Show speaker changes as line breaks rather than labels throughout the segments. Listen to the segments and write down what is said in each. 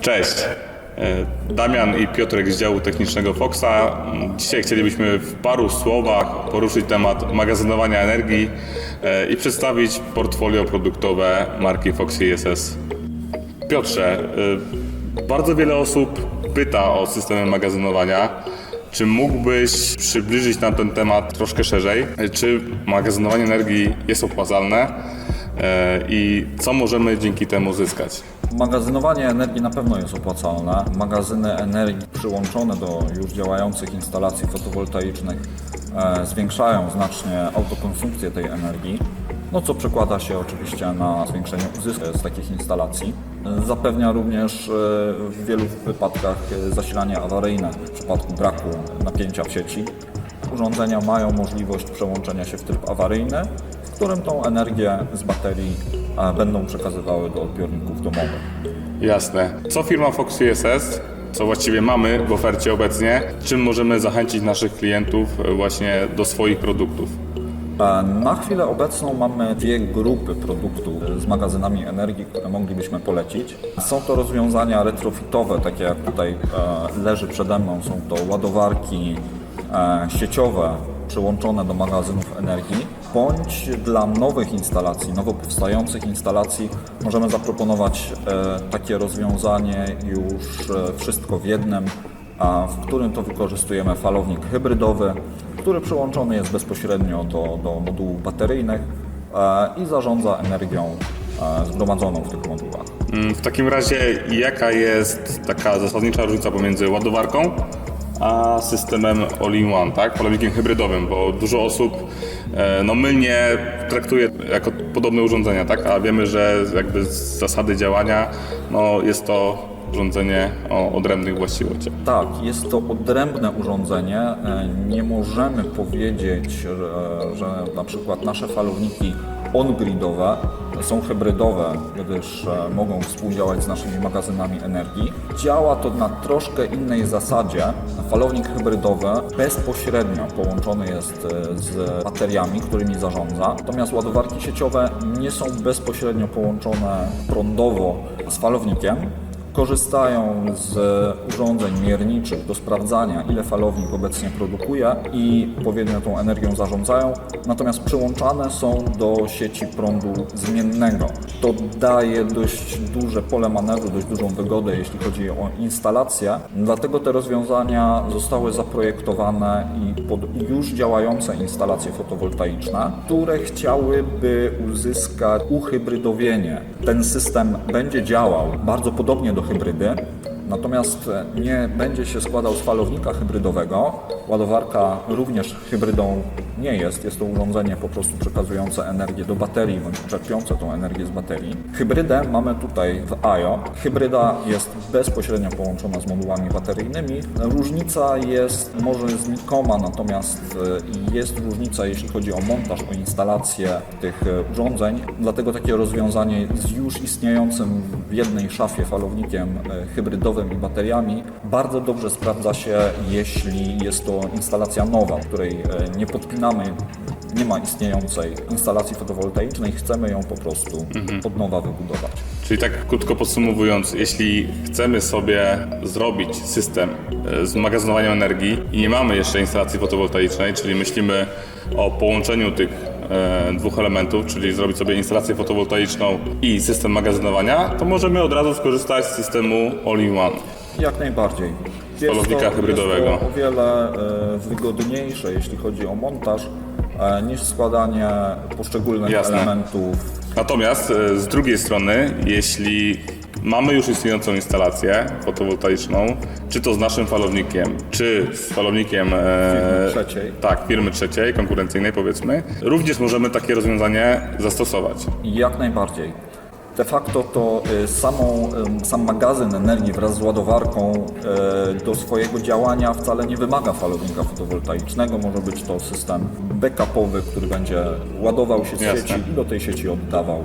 Cześć. E, Damian i Piotrek z działu technicznego Foxa. Dzisiaj chcielibyśmy w paru słowach poruszyć temat magazynowania energii e, i przedstawić portfolio produktowe marki Foxy ISS. Piotrze, e, bardzo wiele osób pyta o systemy magazynowania. Czy mógłbyś przybliżyć nam ten temat troszkę szerzej? Czy magazynowanie energii jest opłacalne i co możemy dzięki temu zyskać?
Magazynowanie energii na pewno jest opłacalne. Magazyny energii przyłączone do już działających instalacji fotowoltaicznych e, zwiększają znacznie autokonsumpcję tej energii, no co przekłada się oczywiście na zwiększenie uzysku z takich instalacji. Zapewnia również e, w wielu wypadkach zasilanie awaryjne w przypadku braku napięcia w sieci. Urządzenia mają możliwość przełączenia się w tryb awaryjny, w którym tą energię z baterii będą przekazywały do odbiorników domowych.
Jasne. Co firma Fox CSS, co właściwie mamy w ofercie obecnie, czym możemy zachęcić naszych klientów e, właśnie do swoich produktów?
Na chwilę obecną mamy dwie grupy produktów z magazynami energii, które moglibyśmy polecić. Są to rozwiązania retrofitowe, takie jak tutaj e, leży przede mną. Są to ładowarki e, sieciowe przyłączone do magazynów energii, bądź dla nowych instalacji, nowo powstających instalacji możemy zaproponować e, takie rozwiązanie już e, wszystko w jednym, w którym to wykorzystujemy falownik hybrydowy, który przyłączony jest bezpośrednio do, do modułów bateryjnych e, i zarządza energią zgromadzoną w tych modułach.
Mm, W takim razie jaka jest taka zasadnicza różnica pomiędzy ładowarką a systemem all-in-one, tak? Falownikiem hybrydowym, bo dużo osób no, mylnie traktuje jako podobne urządzenia, tak? A wiemy, że jakby z zasady działania no, jest to urządzenie o odrębnych właściwościach.
Tak, jest to odrębne urządzenie. E, Nie możemy powiedzieć, że, że na przykład nasze falowniki on-gridowe są hybrydowe, gdyż e, mogą współdziałać z naszymi magazynami energii. Działa to na troszkę innej zasadzie. Falownik hybrydowy bezpośrednio połączony jest e, z bateriami, którymi zarządza, natomiast ładowarki sieciowe nie są bezpośrednio połączone prądowo z falownikiem, korzystają z urządzeń mierniczych do sprawdzania, ile falownik obecnie produkuje i odpowiednio tą energią zarządzają, natomiast przyłączane są do sieci prądu zmiennego. To daje dość duże pole manewru, dość dużą wygodę, jeśli chodzi o instalację. Dlatego te rozwiązania zostały zaprojektowane i pod już działające instalacje fotowoltaiczne, które chciałyby uzyskać uhybrydowienie. Ten system będzie działał bardzo podobnie do comprender. Natomiast nie będzie się składał z falownika hybrydowego. Ładowarka również hybrydą nie jest. Jest to urządzenie po prostu przekazujące energię do baterii bądź czerpiące tą energię z baterii. Hybrydę mamy tutaj w AIO. Hybryda jest bezpośrednio połączona z modułami bateryjnymi. Różnica jest może znikoma, natomiast e, jest różnica jeśli chodzi o montaż, o instalację tych e, urządzeń. Dlatego takie rozwiązanie z już istniejącym w jednej szafie falownikiem e, i bateriami bardzo dobrze sprawdza się, jeśli jest to instalacja nowa, której e, nie podpinamy, nie ma istniejącej instalacji fotowoltaicznej, chcemy ją po prostu od nowa wybudować.
Czyli tak krótko podsumowując, jeśli chcemy sobie zrobić system e, z magazynowaniem energii i nie mamy jeszcze instalacji fotowoltaicznej, czyli myślimy o połączeniu tych e, dwóch elementów, czyli zrobić sobie instalację fotowoltaiczną i system magazynowania, to możemy od razu skorzystać z systemu all-in-one.
Jak najbardziej. Jest
falownika
to-
hybrydowego.
Jest to o wiele e, wygodniejsze, jeśli chodzi o montaż, e, niż składanie poszczególnych
Jasne.
elementów
Natomiast e, z drugiej strony, jeśli mamy już istniejącą instalację fotowoltaiczną, czy to z naszym falownikiem, czy z falownikiem e,
Firmy trzeciej.
tak, firmy trzeciej, konkurencyjnej powiedzmy, również możemy takie rozwiązanie zastosować.
Jak najbardziej. De facto to y, samą, sam magazyn energii wraz z ładowarką y, do swojego działania wcale nie wymaga falownika fotowoltaicznego. Może być to system backupowy, który będzie ładował się z
Jasne.
sieci i do tej sieci oddawał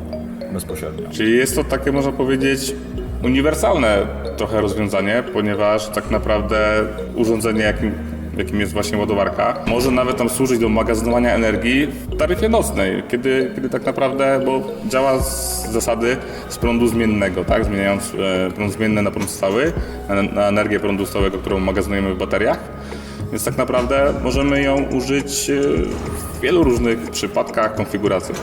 bezpośrednio.
Czyli jest to takie, można powiedzieć, uniwersalne trochę rozwiązanie, ponieważ tak naprawdę urządzenie, jakim jakim jest właśnie ładowarka, może nawet tam służyć do magazynowania energii w taryfie nocnej, kiedy, kiedy tak naprawdę, bo działa z zasady z prądu zmiennego, tak? Zmieniając e, prąd zmienny na prąd stały, na, energię prądu stałego, którą magazynujemy w bateriach. Więc tak naprawdę możemy ją użyć e, w wielu różnych przypadkach, konfiguracjach.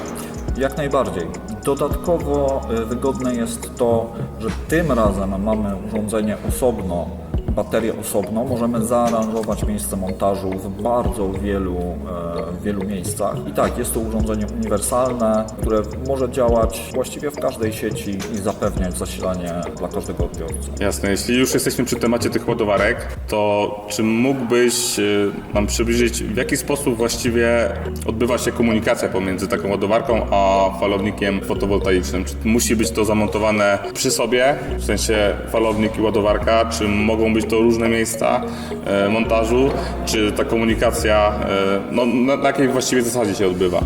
Jak najbardziej. Dodatkowo y, wygodne jest to, że tym razem mamy urządzenie osobno, baterię osobno. Możemy zaaranżować miejsce montażu w bardzo wielu, e, wielu miejscach. I tak, jest to urządzenie uniwersalne, które może działać właściwie w każdej sieci i zapewniać zasilanie dla każdego odbiorcy.
Jasne, jeśli już jesteśmy przy temacie tych ładowarek, to czy mógłbyś y, nam przybliżyć, w jaki sposób właściwie odbywa się komunikacja pomiędzy taką ładowarką a falownikiem fotowoltaicznym? Czy musi być to zamontowane przy sobie, w sensie falownik i ładowarka, czy mogą być to różne miejsca e, montażu, czy ta komunikacja, e, no, na, na jakiej właściwie zasadzie się odbywa?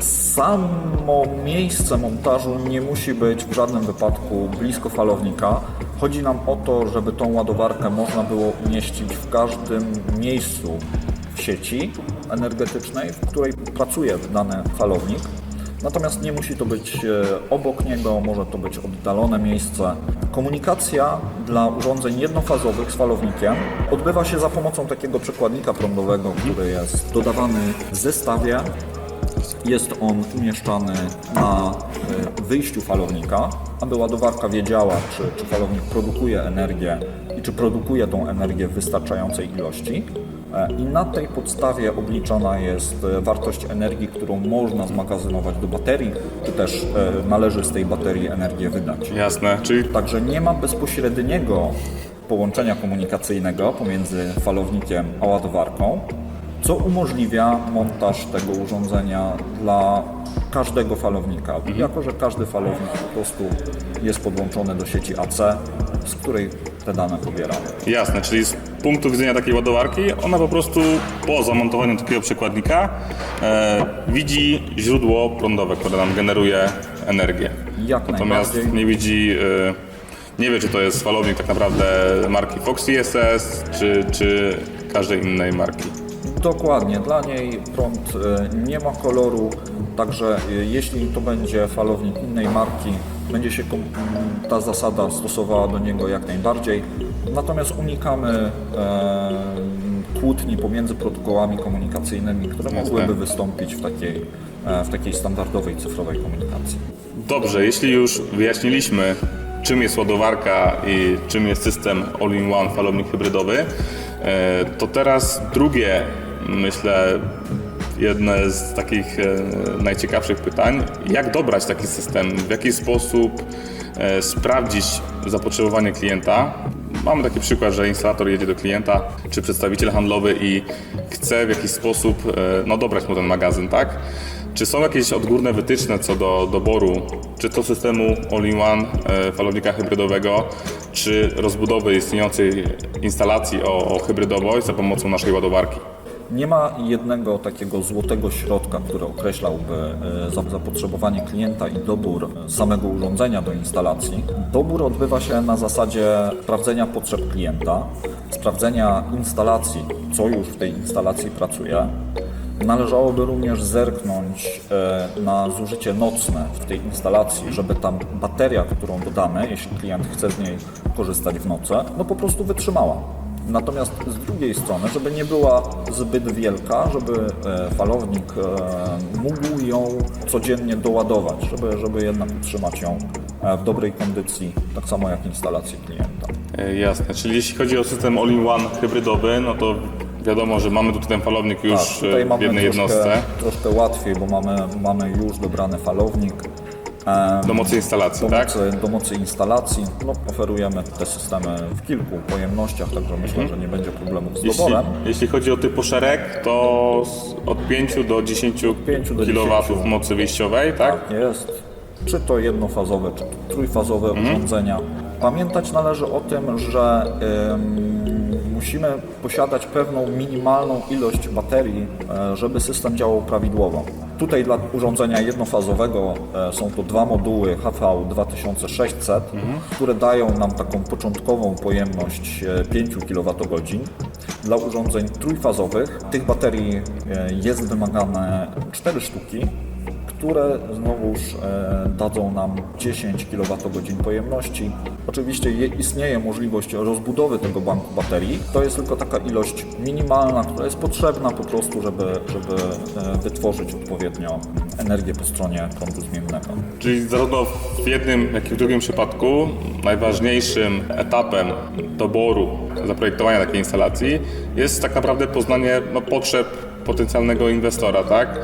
Samo miejsce montażu nie musi być w żadnym wypadku blisko falownika. Chodzi nam o to, żeby tą ładowarkę można było umieścić w każdym miejscu w sieci energetycznej, w której pracuje dany falownik. Natomiast nie musi to być e, obok niego, może to być oddalone miejsce. Komunikacja dla urządzeń jednofazowych z falownikiem odbywa się za pomocą takiego przekładnika prądowego, który jest dodawany w zestawie jest on umieszczany na y, wyjściu falownika, aby ładowarka wiedziała, czy, czy falownik produkuje energię i czy produkuje tą energię w wystarczającej ilości. E, I na tej podstawie obliczona jest e, wartość energii, którą można zmagazynować do baterii, czy też e, należy z tej baterii energię wydać.
Jasne, czyli
Także nie ma bezpośredniego połączenia komunikacyjnego pomiędzy falownikiem a ładowarką, co umożliwia montaż tego urządzenia dla każdego falownika. Jako, że każdy falownik po prostu jest podłączony do sieci AC, z której te dane pobieramy.
Jasne, czyli punktu widzenia takiej ładowarki, ona po prostu po zamontowaniu takiego przekładnika e, widzi źródło prądowe, które nam generuje energię.
Jak
Natomiast nie widzi, e, nie wie czy to jest falownik tak naprawdę marki Fox ISS, czy, czy każdej innej marki.
Dokładnie, dla niej prąd e, nie ma koloru, także e, jeśli to będzie falownik innej marki, będzie się ta zasada stosowała do niego jak najbardziej. Natomiast unikamy e, kłótni pomiędzy protokołami komunikacyjnymi, które mogłyby wystąpić w takiej, e, w takiej standardowej cyfrowej komunikacji.
Dobrze, jeśli już wyjaśniliśmy, czym jest ładowarka i czym jest system all-in-one falownik hybrydowy, e, to teraz drugie, myślę, jedne z takich najciekawszych pytań. Jak dobrać taki system? W jaki sposób sprawdzić zapotrzebowanie klienta? Mamy taki przykład, że instalator jedzie do klienta, czy przedstawiciel handlowy i chce w jakiś sposób e, no, dobrać mu ten magazyn, tak? Czy są jakieś odgórne wytyczne co do doboru, czy to systemu all-in-one e, falownika hybrydowego, czy rozbudowy istniejącej instalacji o, o hybrydowość za pomocą naszej ładowarki?
Nie ma jednego takiego złotego środka, który określałby e, za- zapotrzebowanie klienta i dobór samego urządzenia do instalacji. Dobór odbywa się na zasadzie sprawdzenia potrzeb klienta, sprawdzenia instalacji, co już w tej instalacji pracuje. Należałoby również zerknąć e, na zużycie nocne w tej instalacji, żeby tam bateria, którą dodamy, jeśli klient chce z niej korzystać w nocy, no po prostu wytrzymała. Natomiast z drugiej strony, żeby nie była zbyt wielka, żeby e, falownik e, mógł ją codziennie doładować, żeby, żeby jednak utrzymać ją e, w dobrej kondycji, tak samo jak instalację klienta.
Jasne, czyli jeśli chodzi o system all-in-one hybrydowy, no to wiadomo, że mamy tu ten falownik już
Tak, tutaj
w jednej
troszkę,
jednostce
troszkę łatwiej, bo mamy, mamy już dobrany falownik.
Do mocy instalacji,
do,
tak?
mocy, do mocy instalacji no, oferujemy te systemy w kilku pojemnościach, także myślę, że nie będzie problemów z
Jeśli,
doborem.
jeśli chodzi o typ poszerek, to od 5 do 10
5 do
kW
10.
mocy wyjściowej, tak?
Tak jest. Czy to jednofazowe, czy to trójfazowe
Mhm.
urządzenia. Pamiętać należy o tym, że ym, musimy posiadać pewną minimalną ilość baterii, e, żeby system działał prawidłowo. Tutaj dla urządzenia jednofazowego e, są to dwa moduły HV 2600,
Mhm.
które dają nam taką początkową pojemność e, 5 kWh. Dla urządzeń trójfazowych tych baterii e, jest wymagane 4 sztuki, które znowuż e, dadzą nam 10 kWh pojemności. Oczywiście je, istnieje możliwość rozbudowy tego banku baterii. To jest tylko taka ilość minimalna, która jest potrzebna po prostu, żeby, żeby e, wytworzyć odpowiednio energię po stronie prądu zmiennego.
Czyli zarówno w jednym, jak i w drugim przypadku najważniejszym etapem doboru zaprojektowania takiej instalacji jest tak naprawdę poznanie no, potrzeb potencjalnego inwestora, tak?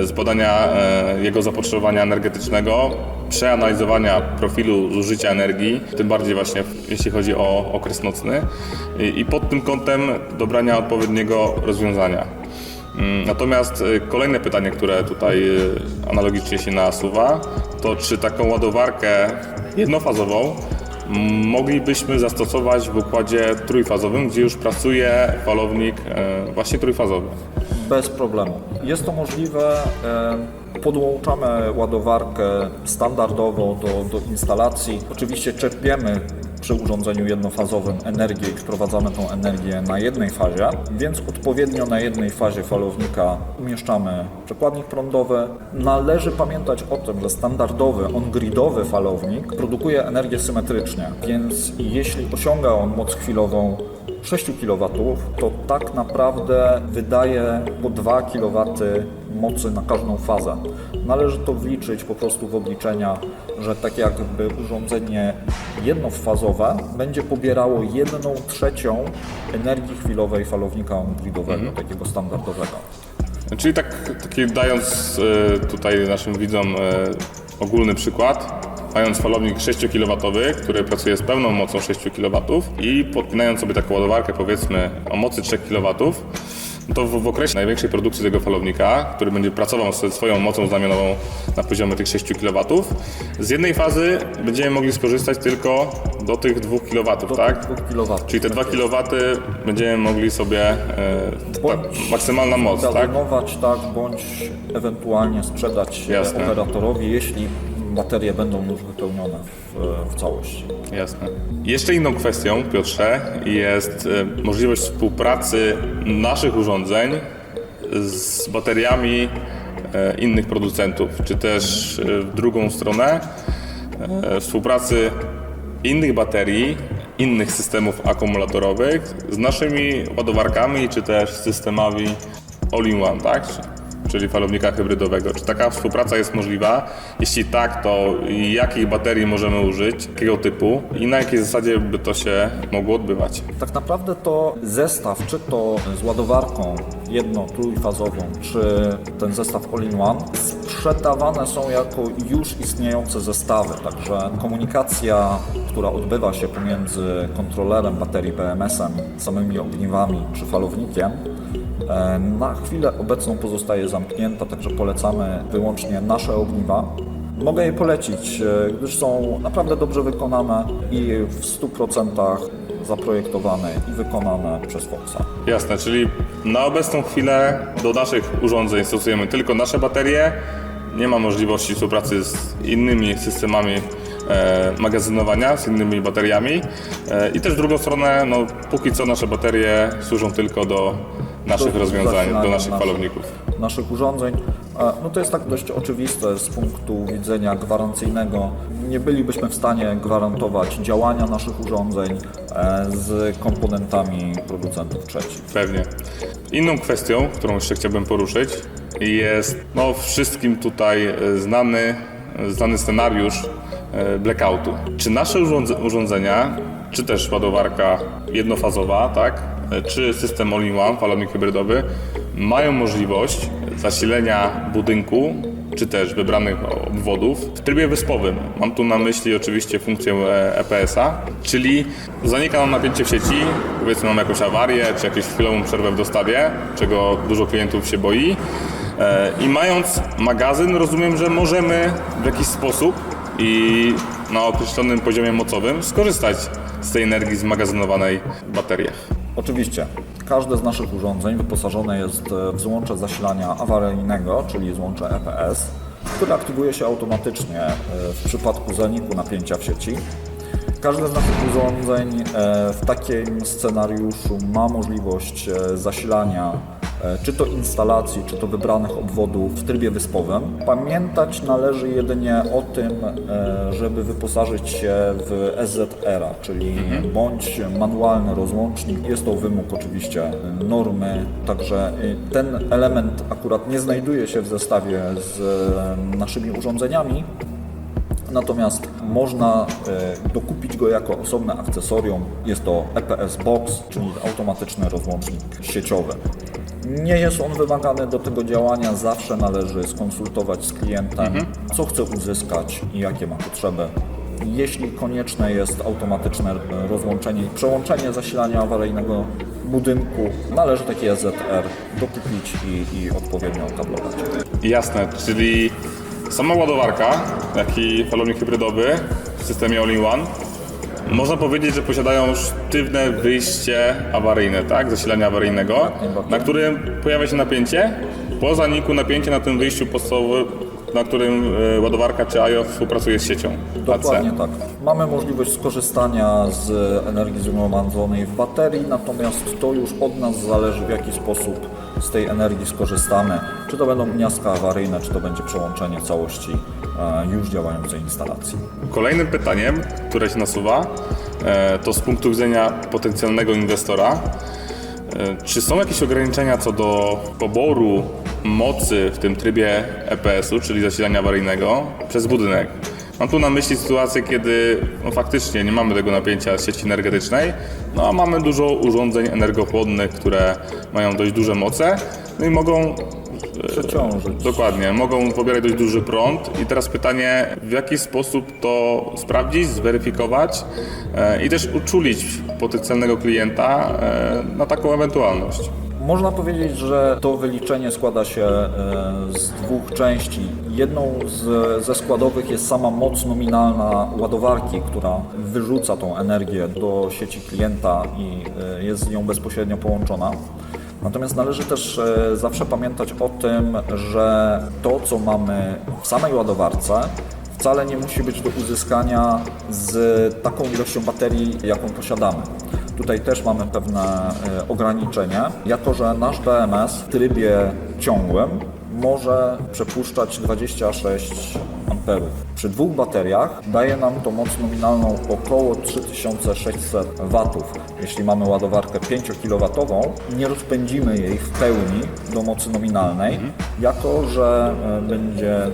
E, Zbadania e, jego zapotrzebowania energetycznego, przeanalizowania profilu zużycia energii, tym bardziej właśnie jeśli chodzi o okres nocny i, pod tym kątem dobrania odpowiedniego rozwiązania. Mm, Natomiast y, kolejne pytanie, które tutaj analogicznie się nasuwa, to czy taką ładowarkę jednofazową mm, moglibyśmy zastosować w układzie trójfazowym, gdzie już pracuje falownik e, właśnie trójfazowy?
Bez problemu. Jest to możliwe. e, Podłączamy ładowarkę standardowo do, do instalacji. Oczywiście czerpiemy przy urządzeniu jednofazowym energię i wprowadzamy tą energię na jednej fazie, więc odpowiednio na jednej fazie falownika umieszczamy przekładnik prądowy. Należy pamiętać o tym, że standardowy on-gridowy falownik produkuje energię symetrycznie, więc jeśli osiąga on moc chwilową 6 kW, to tak naprawdę wydaje po 2 kW mocy na każdą fazę. Należy to wliczyć po prostu w obliczenia, że tak jakby urządzenie jednofazowe będzie pobierało 1 trzecią energii chwilowej falownika gridowego, takiego standardowego.
Czyli tak, taki dając e, tutaj naszym widzom e, ogólny przykład, mając falownik 6 kW, który pracuje z pełną mocą 6 kW i podpinając sobie taką ładowarkę powiedzmy o mocy 3 kW, to w, w okresie największej produkcji tego falownika, który będzie pracował ze swoją mocą znamionową na poziomie tych 6 kW, z jednej fazy będziemy mogli skorzystać tylko do tych 2 kW, tak?
2 kW.
Czyli te 2 kW będziemy mogli sobie, e, ta maksymalna moc, tak?
tak, bądź ewentualnie sprzedać
Jasne.
operatorowi, jeśli baterie będą już wypełnione w, w całości.
Jasne. Jeszcze inną kwestią, Piotrze, jest e, możliwość współpracy naszych urządzeń z bateriami e, innych producentów, czy też e, w drugą stronę współpracy innych baterii, innych systemów akumulatorowych z naszymi ładowarkami, czy też systemami all-in-one, tak? Czyli falownika hybrydowego. Czy taka współpraca jest możliwa? Jeśli tak, to jakich baterii możemy użyć, jakiego typu i na jakiej zasadzie by to się mogło odbywać?
Tak naprawdę to zestaw, czy to z ładowarką jedno trójfazową, czy ten zestaw all-in-one, sprzedawane są jako już istniejące zestawy. Także komunikacja, która odbywa się pomiędzy kontrolerem baterii BMS-em, samymi ogniwami czy falownikiem, na chwilę obecną pozostaje zamknięta, także polecamy wyłącznie nasze ogniwa. Mogę je polecić, e, gdyż są naprawdę dobrze wykonane i w 100% zaprojektowane i wykonane przez Foxa.
Jasne, czyli na obecną chwilę do naszych urządzeń stosujemy tylko nasze baterie. Nie ma możliwości współpracy z innymi systemami e, magazynowania, z innymi bateriami. E, I też drugą stronę, no, póki co nasze baterie służą tylko do naszych rozwiązań, do naszych falowników.
naszych urządzeń. E, No to jest tak dość oczywiste z punktu widzenia gwarancyjnego. Nie bylibyśmy w stanie gwarantować działania naszych urządzeń e, z komponentami producentów trzecich.
Pewnie. Inną kwestią, którą jeszcze chciałbym poruszyć, jest no, wszystkim tutaj e, znany, znany scenariusz e, blackoutu. Czy nasze urządze- urządzenia, czy też ładowarka jednofazowa, tak, e, czy system all-in-one, falownik hybrydowy, mają możliwość zasilenia budynku czy też wybranych obwodów w trybie wyspowym. Mam tu na myśli oczywiście funkcję e, EPS-a, czyli zanika nam napięcie w sieci, powiedzmy mamy jakąś awarię, czy jakąś chwilową przerwę w dostawie, czego dużo klientów się boi. E, I mając magazyn, rozumiem, że możemy w jakiś sposób i na określonym poziomie mocowym skorzystać z tej energii zmagazynowanej w bateriach.
Oczywiście, każde z naszych urządzeń wyposażone jest w złącze zasilania awaryjnego, czyli złącze EPS, które aktywuje się automatycznie e, w przypadku zaniku napięcia w sieci. Każde z naszych urządzeń e, w takim scenariuszu ma możliwość e, zasilania e, czy to instalacji, czy to wybranych obwodów w trybie wyspowym. Pamiętać należy jedynie o tym, e, żeby wyposażyć się w SZR, czyli bądź manualny rozłącznik. Jest to wymóg oczywiście e, normy, także e, ten element akurat nie znajduje się w zestawie z e, naszymi urządzeniami. Natomiast można e, dokupić go jako osobne akcesorium. Jest to EPS Box, czyli automatyczny rozłącznik sieciowy. Nie jest on wymagany do tego działania, zawsze należy skonsultować z klientem, co chce uzyskać i jakie ma potrzeby. Jeśli konieczne jest automatyczne rozłączenie i przełączenie zasilania awaryjnego budynku, należy taki SZR dokupić i, i odpowiednio okablować.
Jasne, czyli sama ładowarka, jak i falownik hybrydowy w systemie All-in-One można powiedzieć, że posiadają sztywne wyjście awaryjne, tak? Zasilania awaryjnego,
najbardziej.
na którym pojawia się napięcie. Po zaniku napięcie na tym wyjściu podstawowym, na którym e, ładowarka czy IO współpracuje z siecią AC.
Dokładnie tak. Mamy możliwość skorzystania z energii zgromadzonej w baterii, natomiast to już od nas zależy, w jaki sposób z tej energii skorzystamy. Czy to będą gniazdka awaryjne, czy to będzie przełączenie całości e, już działającej instalacji.
Kolejnym pytaniem, które się nasuwa, e, to z punktu widzenia potencjalnego inwestora, czy są jakieś ograniczenia co do poboru mocy w tym trybie EPS-u, czyli zasilania awaryjnego, przez budynek? Mam tu na myśli sytuację, kiedy no, faktycznie nie mamy tego napięcia z sieci energetycznej, no a mamy dużo urządzeń energochłonnych, które mają dość duże moce no i mogą
Przeciążyć.
Dokładnie, mogą pobierać dość duży prąd i teraz pytanie, w jaki sposób to sprawdzić, zweryfikować e, i też uczulić potencjalnego klienta e, na taką ewentualność.
Można powiedzieć, że to wyliczenie składa się e, z dwóch części. Jedną z, ze składowych jest sama moc nominalna ładowarki, która wyrzuca tą energię do sieci klienta i e, jest z nią bezpośrednio połączona. Natomiast należy też e, zawsze pamiętać o tym, że to, co mamy w samej ładowarce, wcale nie musi być do uzyskania z taką ilością baterii, jaką posiadamy. Tutaj też mamy pewne e, ograniczenia, jako że nasz BMS w trybie ciągłym może przepuszczać 26 amperów. Przy dwóch bateriach daje nam to moc nominalną około 3600 watów. Jeśli mamy ładowarkę 5 kW, nie rozpędzimy jej w pełni do mocy nominalnej, jako że e, będzie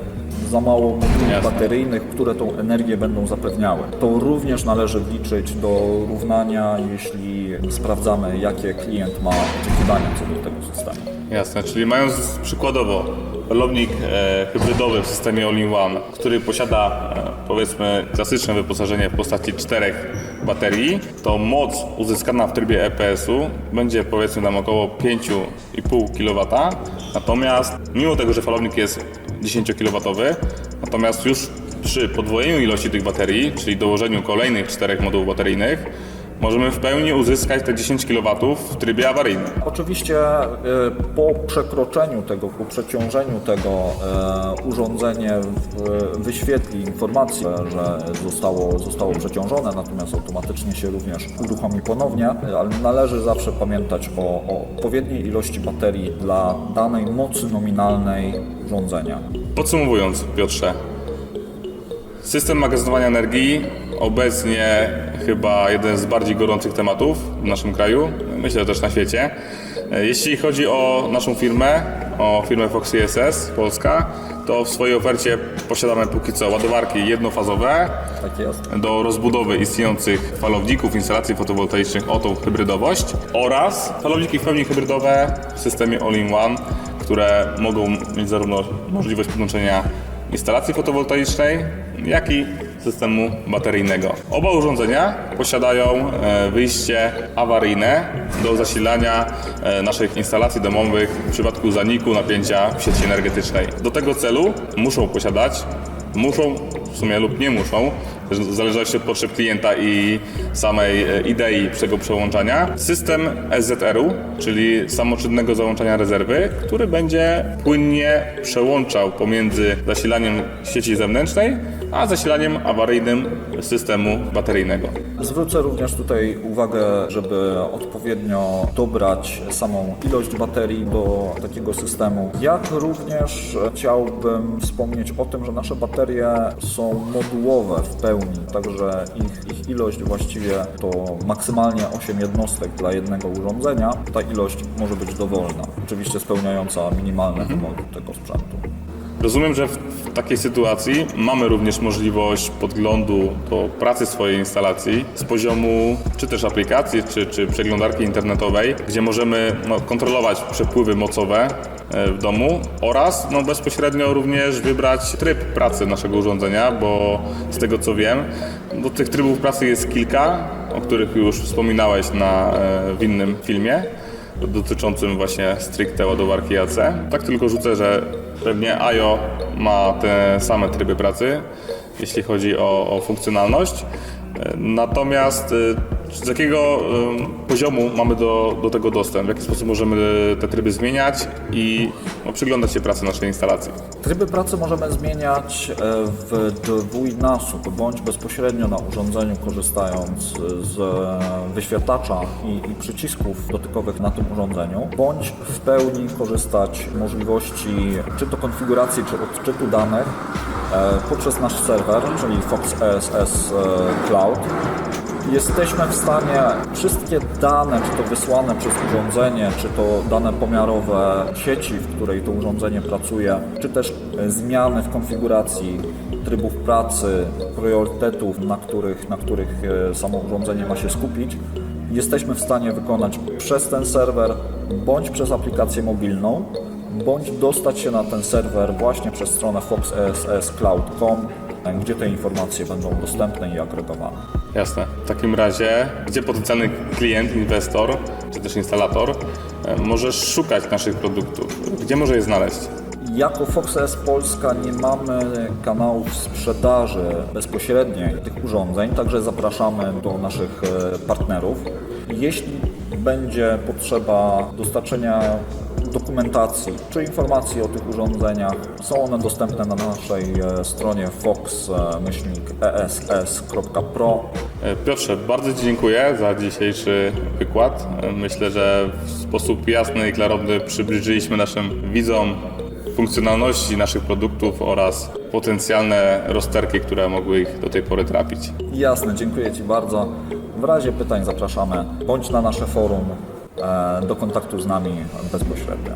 za mało modułów bateryjnych, które tą energię będą zapewniały. To również należy wliczyć do równania, jeśli sprawdzamy, jakie klient ma oczekiwania co do tego systemu.
Jasne, czyli mając przykładowo rolownik e, hybrydowy w systemie All-in-One, który posiada e, powiedzmy klasyczne wyposażenie w postaci czterech baterii, to moc uzyskana w trybie EPS-u będzie powiedzmy tam około 5,5 kW. Natomiast mimo tego, że falownik jest 10 kW, natomiast już przy podwojeniu ilości tych baterii, czyli dołożeniu kolejnych czterech modułów bateryjnych, możemy w pełni uzyskać te 10 kW w trybie awaryjnym.
Oczywiście e, po przekroczeniu tego, po przeciążeniu tego e, urządzenie wyświetli informację, że zostało, zostało przeciążone, natomiast automatycznie się również uruchomi ponownie, ale należy zawsze pamiętać o, o odpowiedniej ilości baterii dla danej mocy nominalnej urządzenia.
Podsumowując, Piotrze, system magazynowania energii obecnie chyba jeden z bardziej gorących tematów w naszym kraju, myślę że też na świecie. E, Jeśli chodzi o naszą firmę, o firmę Fox ISS Polska, to w swojej ofercie posiadamy póki co ładowarki jednofazowe
Tak
do rozbudowy istniejących falowników, instalacji fotowoltaicznych o tą hybrydowość oraz falowniki w pełni hybrydowe w systemie All-in-One, które mogą mieć zarówno możliwość podłączenia instalacji fotowoltaicznej, jak i systemu bateryjnego. Oba urządzenia posiadają e, wyjście awaryjne do zasilania e, naszych instalacji domowych w przypadku zaniku napięcia w sieci energetycznej. Do tego celu muszą posiadać muszą w sumie lub nie muszą, w zależności od potrzeb klienta i samej e, idei tego przełączania, system SZR-u, czyli samoczynnego załączania rezerwy, który będzie płynnie przełączał pomiędzy zasilaniem sieci zewnętrznej a zasilaniem awaryjnym systemu bateryjnego.
Zwrócę również tutaj uwagę, żeby odpowiednio dobrać samą ilość baterii do takiego systemu. Jak również chciałbym wspomnieć o tym, że nasze baterie są modułowe w pełni, także ich, ich ilość właściwie to maksymalnie 8 jednostek dla jednego urządzenia. Ta ilość może być dowolna, oczywiście spełniająca minimalne wymogi tego sprzętu.
Rozumiem, że w takiej sytuacji mamy również możliwość podglądu do pracy swojej instalacji z poziomu czy też aplikacji, czy, czy przeglądarki internetowej, gdzie możemy no, kontrolować przepływy mocowe e, w domu oraz no, bezpośrednio również wybrać tryb pracy naszego urządzenia, bo z tego co wiem, do tych trybów pracy jest kilka, o których już wspominałeś na, e, w innym filmie dotyczącym właśnie stricte ładowarki AC. Tak tylko rzucę, że pewnie IO ma te same tryby pracy, jeśli chodzi o, o funkcjonalność. E, Natomiast e, z jakiego poziomu mamy do, do tego dostęp? W jaki sposób możemy te tryby zmieniać i no, przyglądać się pracy naszej instalacji?
Tryby pracy możemy zmieniać e, w dwójnasób, bądź bezpośrednio na urządzeniu korzystając z e, wyświetlacza i, i przycisków dotykowych na tym urządzeniu, bądź w pełni korzystać możliwości czy to konfiguracji, czy odczytu danych e, poprzez nasz serwer, czyli Fox ESS Cloud. Jesteśmy w stanie wszystkie dane, czy to wysłane przez urządzenie, czy to dane pomiarowe sieci, w której to urządzenie pracuje, czy też e, zmiany w konfiguracji trybów pracy, priorytetów, na których, na których e, samo urządzenie ma się skupić, jesteśmy w stanie wykonać przez ten serwer bądź przez aplikację mobilną, bądź dostać się na ten serwer właśnie przez stronę foxesscloud.com, gdzie te informacje będą dostępne i agregowane.
Jasne. W takim razie, gdzie potencjalny klient, inwestor, czy też instalator e, może szukać naszych produktów? Gdzie może je znaleźć?
Jako Foxes Polska nie mamy kanałów sprzedaży bezpośredniej tych urządzeń, także zapraszamy do naszych e, partnerów. Jeśli będzie potrzeba dostarczenia dokumentacji czy informacji o tych urządzeniach, są one dostępne na naszej e, stronie fox-ess.pro.
E, Piotrze, bardzo Ci dziękuję za dzisiejszy wykład. E, Myślę, że w sposób jasny i klarowny przybliżyliśmy naszym widzom funkcjonalności naszych produktów oraz potencjalne rozterki, które mogły ich do tej pory trapić.
Jasne, dziękuję Ci bardzo. W razie pytań zapraszamy bądź na nasze forum, do kontaktu z nami bezpośrednio.